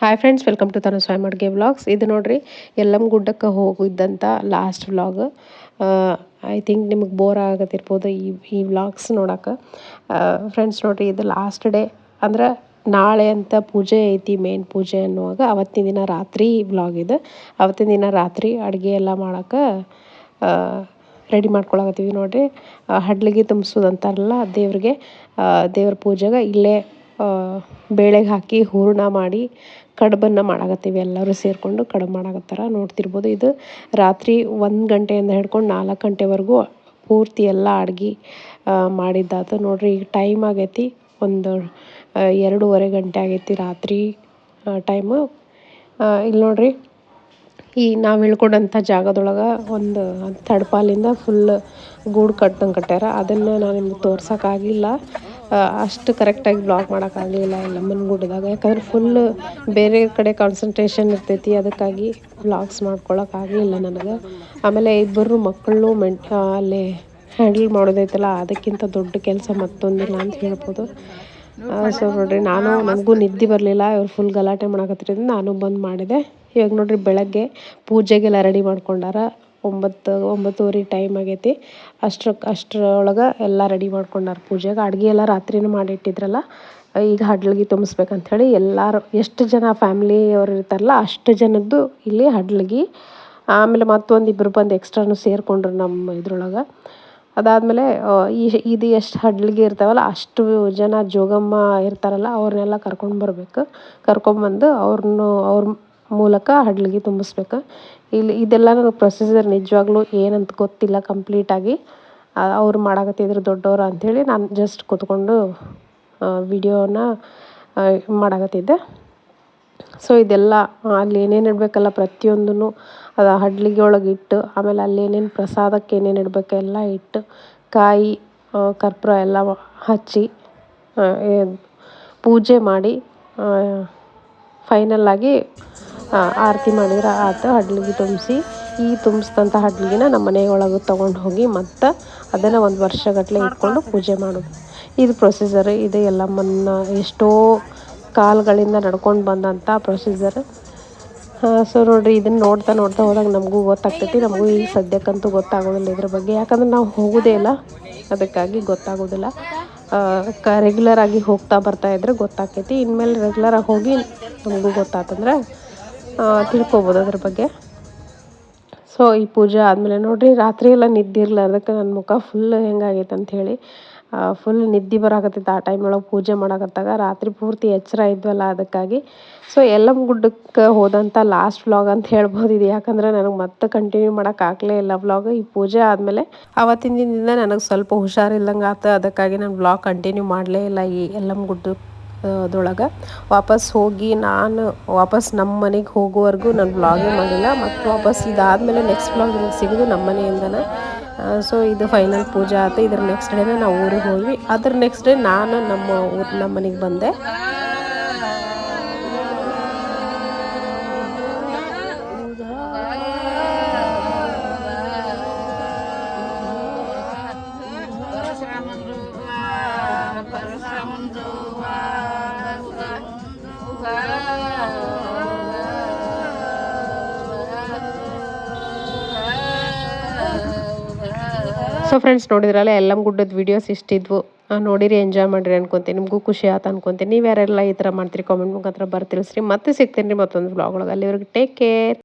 Hi friends welcome to Tanu Swami ಅಡುಗೆ vlogs ಇದು ನೋಡಿರಿ ಎಲ್ಲಮ್ಮ ಗುಡ್ಡಕ್ಕೆ ಹೋಗಿದ್ದಂಥ ಲಾಸ್ಟ್ ವ್ಲಾಗ್ ಐ ಥಿಂಕ್ ನಿಮಗೆ ಬೋರ್ ಆಗತ್ತಿರ್ಬೋದು ಈ ಈ ವ್ಲಾಗ್ಸ್ ನೋಡೋಕೆ. ಫ್ರೆಂಡ್ಸ್ ನೋಡಿರಿ, ಇದು ಲಾಸ್ಟ್ ಡೇ ಅಂದ್ರೆ ನಾಳೆ ಅಂತ ಪೂಜೆ ಐತಿ ಮೇನ್ ಪೂಜೆ ಅನ್ನುವಾಗ ಅವತ್ತಿನ ದಿನ ರಾತ್ರಿ ವ್ಲಾಗ್ ಇದು. ಅವತ್ತಿನ ದಿನ ರಾತ್ರಿ ಅಡುಗೆ ಎಲ್ಲ ಮಾಡೋಕೆ ರೆಡಿ ಮಾಡ್ಕೊಳಕತ್ತೀವಿ ನೋಡಿರಿ. ಹಡ್ಲಿಗೆ ತುಂಬಿಸೋದಂತಾರಲ್ಲ ದೇವ್ರಿಗೆ ದೇವ್ರ ಪೂಜೆಗೆ ಇಲ್ಲೇ ಬೇಳೆಗೆ ಹಾಕಿ ಹೂರ್ಣ ಮಾಡಿ ಕಡುಬನ್ನು ಮಾಡಾಕತ್ತೀವಿ ಎಲ್ಲರೂ ಸೇರಿಕೊಂಡು ಕಡುಬು ಮಾಡಾಕತ್ತಾರ. ನೋಡ್ತಿರ್ಬೋದು ಇದು ರಾತ್ರಿ ಒಂದು ಗಂಟೆಯಿಂದ ಹಿಡ್ಕೊಂಡು ನಾಲ್ಕು ಗಂಟೆವರೆಗೂ ಪೂರ್ತಿ ಎಲ್ಲ ಅಡ್ಗೆ ಮಾಡಿದ್ದಾತು. ನೋಡಿರಿ ಈಗ ಟೈಮ್ ಆಗೈತಿ ಒಂದು ಎರಡೂವರೆ ಗಂಟೆ ಆಗೈತಿ ರಾತ್ರಿ ಟೈಮು. ಇಲ್ಲಿ ನೋಡಿರಿ ಈ ನಾವು ಇಳ್ಕೊಂಡಂಥ ಜಾಗದೊಳಗೆ ಒಂದು ತಡಪಾಲಿಂದ ಫುಲ್ ಗೂಡು ಕಟ್ಟಂಗೆ ಕಟ್ಟ್ಯಾರ. ಅದನ್ನು ನಾನು ನಿಮ್ಗೆ ತೋರ್ಸೋಕ್ಕಾಗಿಲ್ಲ ಅಷ್ಟು ಕರೆಕ್ಟಾಗಿ ಬ್ಲಾಗ್ ಮಾಡೋಕ್ಕಾಗಲಿಲ್ಲ ಎಲ್ಲಮ್ಮನ ಗುಡ್ಡದಾಗ ಯಾಕಂದ್ರೆ ಫುಲ್ ಬೇರೆ ಕಡೆ ಕಾನ್ಸಂಟ್ರೇಷನ್ ಇರ್ತೈತಿ, ಅದಕ್ಕಾಗಿ ಬ್ಲಾಕ್ಸ್ ಮಾಡ್ಕೊಳಕ್ಕಾಗಲಿಲ್ಲ ನನಗೆ. ಆಮೇಲೆ ಇಬ್ಬರು ಮಕ್ಕಳು ಮೆಂಟ್ ಅಲ್ಲಿ ಹ್ಯಾಂಡಲ್ ಮಾಡೋದೈತಲ್ಲ, ಅದಕ್ಕಿಂತ ದೊಡ್ಡ ಕೆಲಸ ಮತ್ತೊಂದಿಲ್ಲ ಅಂತ ಹೇಳ್ಬೋದು. ಸೊ ನೋಡಿರಿ, ನಾನು ನನಗೂ ನಿದ್ದೆ ಬರಲಿಲ್ಲ. ಇವ್ರು ಫುಲ್ ಗಲಾಟೆ ಮಾಡಕತ್ತಿರಿಂದ ನಾನು ಬಂದು ಮಾಡಿದೆ. ಇವಾಗ ನೋಡಿರಿ ಬೆಳಗ್ಗೆ ಪೂಜೆಗೆಲ್ಲ ರೆಡಿ ಮಾಡ್ಕೊಂಡಾರ. ಒಂಬತ್ತು, ಒಂಬತ್ತುವರೆ ಟೈಮ್ ಆಗೈತಿ. ಅಷ್ಟ್ರ, ಅಷ್ಟರೊಳಗೆ ಎಲ್ಲ ರೆಡಿ ಮಾಡ್ಕೊಂಡಾರ ಪೂಜೆಗೆ. ಅಡುಗೆ ಎಲ್ಲ ರಾತ್ರಿನೂ ಮಾಡಿಟ್ಟಿದ್ರಲ್ಲ, ಈಗ ಹಡ್ಲಿಗೆ ತುಂಬಿಸ್ಬೇಕಂಥೇಳಿ ಎಲ್ಲರೂ, ಎಷ್ಟು ಜನ ಫ್ಯಾಮ್ಲಿಯವ್ರು ಇರ್ತಾರಲ್ಲ, ಅಷ್ಟು ಜನದ್ದು ಇಲ್ಲಿ ಹಡ್ಲಿಗೆ. ಆಮೇಲೆ ಮತ್ತೊಂದು ಇಬ್ಬರು ಬಂದು ಎಕ್ಸ್ಟ್ರಾನು ಸೇರಿಕೊಂಡ್ರು ನಮ್ಮ ಇದ್ರೊಳಗೆ. ಅದಾದಮೇಲೆ ಈ, ಇದು ಎಷ್ಟು ಹಡ್ಲಿಗೆ ಇರ್ತಾವಲ್ಲ, ಅಷ್ಟು ಜನ ಜೋಗಮ್ಮ ಇರ್ತಾರಲ್ಲ, ಅವ್ರನ್ನೆಲ್ಲ ಕರ್ಕೊಂಡು ಬರಬೇಕು. ಕರ್ಕೊಂಬಂದು ಅವ್ರನ್ನೂ ಅವ್ರ ಮೂಲಕ ಹಡ್ಲಿಗೆ ತುಂಬಿಸ್ಬೇಕು. ಇಲ್ಲಿ ಇದೆಲ್ಲ ನನಗೆ ಪ್ರೊಸೀಜರ್ ನಿಜವಾಗ್ಲೂ ಏನಂತ ಗೊತ್ತಿಲ್ಲ ಕಂಪ್ಲೀಟಾಗಿ ಅವ್ರು ಮಾಡಾಕತ್ತಿದ್ರು ದೊಡ್ಡವರು ಅಂಥೇಳಿ ನಾನು ಜಸ್ಟ್ ಕೂತ್ಕೊಂಡು ವಿಡಿಯೋನ ಮಾಡಾಕತ್ತಿದ್ದೆ. ಸೊ ಇದೆಲ್ಲ ಅಲ್ಲಿ ಏನೇನು ಇಡಬೇಕಲ್ಲ ಪ್ರತಿಯೊಂದೂ ಅದು ಹಡ್ಲಿಗೆ ಒಳಗೆ ಇಟ್ಟು, ಆಮೇಲೆ ಅಲ್ಲಿ ಏನೇನು ಪ್ರಸಾದಕ್ಕೆ ಏನೇನು ಇಡಬೇಕು ಎಲ್ಲ ಇಟ್ಟು, ಕಾಯಿ ಕರ್ಪೂರ ಎಲ್ಲ ಹಚ್ಚಿ ಪೂಜೆ ಮಾಡಿ ಫೈನಲ್ಲಾಗಿ ಆರತಿ ಮಾಡಿದ್ರೆ ಆತು ಹಡ್ಲಿಗೆ ತುಂಬಿಸಿ, ಈ ತುಂಬಿಸಿದಂಥ ಹಡ್ಲಿಗೆನ ನಮ್ಮ ಮನೆಯೊಳಗೆ ತೊಗೊಂಡು ಹೋಗಿ ಮತ್ತು ಅದನ್ನು ಒಂದು ವರ್ಷಗಟ್ಟಲೆ ಇಟ್ಕೊಂಡು ಪೂಜೆ ಮಾಡೋದು. ಇದು ಪ್ರೊಸೀಜರ್ ಇದು ಎಲ್ಲಮ್ಮನ ಎಷ್ಟೋ ಕಾಲುಗಳಿಂದ ನಡ್ಕೊಂಡು ಬಂದಂಥ ಪ್ರೊಸೀಜರ್ ಸೊ ನೋಡಿರಿ, ಇದನ್ನು ನೋಡ್ತಾ ನೋಡ್ತಾ ಹೋದಾಗ ನಮಗೂ ಗೊತ್ತಾಗ್ತೈತಿ, ನಮಗೂ ಈಗ ಸದ್ಯಕ್ಕಂತೂ ಗೊತ್ತಾಗೋದಿಲ್ಲ ಇದ್ರ ಬಗ್ಗೆ. ಯಾಕಂದ್ರೆ ನಾವು ಹೋಗೋದೇ ಇಲ್ಲ, ಅದಕ್ಕಾಗಿ ಗೊತ್ತಾಗೋದಿಲ್ಲ. ಕ ರೆಗ್ಯುಲರ್ ಆಗಿ ಹೋಗ್ತಾ ಬರ್ತಾ ಇದ್ರೆ ಗೊತ್ತಾಗ್ತೈತಿ. ಇನ್ಮೇಲೆ ರೆಗ್ಯುಲರಾಗಿ ಹೋಗಿ ನಮಗೂ ಗೊತ್ತಾತಂದ್ರೆ ತಿಳ್ಕೊಬೋದು ಅದ್ರ ಬಗ್ಗೆ. ಸೊ ಈ ಪೂಜೆ ಆದಮೇಲೆ ನೋಡಿರಿ, ರಾತ್ರಿ ಎಲ್ಲ ನಿದ್ದೆ ಇರ್ಲಾರ್ದಕ್ಕೆ ನನ್ನ ಮುಖ ಫುಲ್ ಹೆಂಗಾಗೈತೆ ಅಂಥೇಳಿ ಫುಲ್ ನಿದ್ದೆ ಬರಾಕತ್ತೈತೆ. ಆ ಟೈಮ್ ಒಳಗೆ ಪೂಜೆ ಮಾಡಕತ್ತಾಗ ರಾತ್ರಿ ಪೂರ್ತಿ ಎಚ್ಚರ ಇದ್ವಲ್ಲ ಅದಕ್ಕಾಗಿ. ಸೊ ಎಲ್ಲಮ್ಮ ಗುಡ್ಡಕ್ಕೆ ಹೋದಂಥ ಲಾಸ್ಟ್ ವ್ಲಾಗ್ ಅಂತ ಹೇಳ್ಬೋದು ಇದು. ಯಾಕಂದ್ರೆ ನನಗೆ ಮತ್ತೆ ಕಂಟಿನ್ಯೂ ಮಾಡೋಕ್ಕಾಗಲೇ ಇಲ್ಲ ವ್ಲಾಗ್ ಈ ಪೂಜೆ ಆದಮೇಲೆ ಆವತ್ತಿನ ದಿನದಿಂದ ನನಗೆ ಸ್ವಲ್ಪ ಹುಷಾರಿಲ್ಲಂಗೆ ಆತ. ಅದಕ್ಕಾಗಿ ನಾನು ವ್ಲಾಗ್ ಕಂಟಿನ್ಯೂ ಮಾಡಲೇ ಇಲ್ಲ ಈ ಎಲ್ಲಮ್ಮ ಗುಡ್ಡ ಅದರೊಳಗೆ ವಾಪಸ್ ಹೋಗಿ ನಾನು ವಾಪಸ್ ನಮ್ಮ ಮನೆಗೆ ಹೋಗುವವರೆಗೂ ನಾನು ವ್ಲಾಗೇ ಮಾಡಿಲ್ಲ. ಮತ್ತು ವಾಪಸ್ ಇದಾದಮೇಲೆ ನೆಕ್ಸ್ಟ್ ವ್ಲಾಗ್ ನಿಮಗೆ ಸಿಗೋದು ನಮ್ಮ ಮನೆಯಿಂದನೇ. ಸೊ ಇದು ಫೈನಲ್ ಪೂಜೆ ಆಯ್ತು ಇದ್ರ ನೆಕ್ಸ್ಟ್ ಡೇನೇ ನಾವು ಊರಿಗೆ ಹೋದ್ವಿ. ಅದ್ರ ನೆಕ್ಸ್ಟ್ ಡೇ ನಾನು ನಮ್ಮ ಊರು, ನಮ್ಮ ಮನೆಗೆ ಬಂದೆ. ಸೊ ಫ್ರೆಂಡ್ಸ್ ನೋಡಿದ್ರಲ್ಲ ಎಲ್ಲಮ್ಮ ಗುಡ್ಡದ ವೀಡಿಯೋಸ್ ಇಷ್ಟಿದ್ವು. ನೋಡಿರಿ ಎಂಜಾಯ್ ಮಾಡಿರಿ ಅನ್ಕೊಂತೀನಿ. ನಿಮಗೂ ಖುಷಿ ಆತ ಅನ್ಕೊಂತೀನಿ. ನೀವು ಯಾರೆಲ್ಲ ಈ ಥರ ಮಾಡ್ತೀರಿ ಕಾಮೆಂಟ್ ಮುಖಾಂತರ ಬರ್ತಿಳಿಸ್ರಿ ಮತ್ತೆ ಸಿಗ್ತೀನಿ ರೀ ಮತ್ತೊಂದು ಬ್ಲಾಗ್ ಒಳಗೆ. ಅಲ್ಲಿವರೆಗೆ ಟೇಕ್ ಕೇರ್